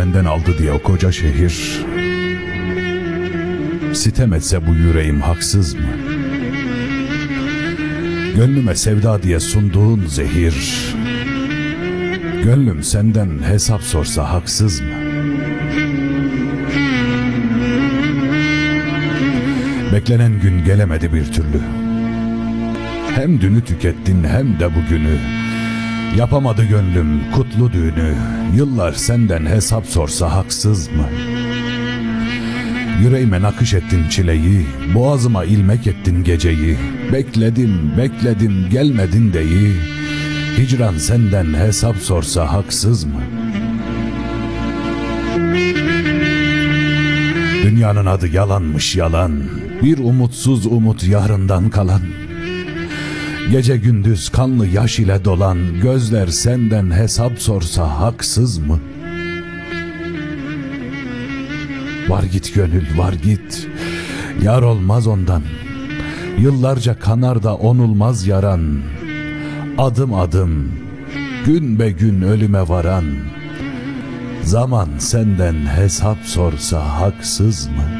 Benden aldı diye o koca şehir Sitem etse bu yüreğim haksız mı? Gönlüme sevda diye sunduğun zehir Gönlüm senden hesap sorsa haksız mı? Beklenen gün gelemedi bir türlü. Hem dünü tükettin hem de bugünü. Yapamadı gönlüm kutlu düğünü. Yıllar senden hesap sorsa haksız mı? Yüreğime nakış ettin çileyi, boğazıma ilmek ettin geceyi. Bekledim, bekledim, gelmedin deyi. Hicran senden hesap sorsa haksız mı? Dünyanın adı yalanmış yalan. Bir umutsuz umut yarından kalan. Gece gündüz kanlı yaş ile dolan gözler senden hesap sorsa haksız mı? Var git gönül var git. Yar olmaz ondan. Yıllarca kanar da onulmaz yaran. Adım adım gün be gün ölüme varan. Zaman senden hesap sorsa haksız mı?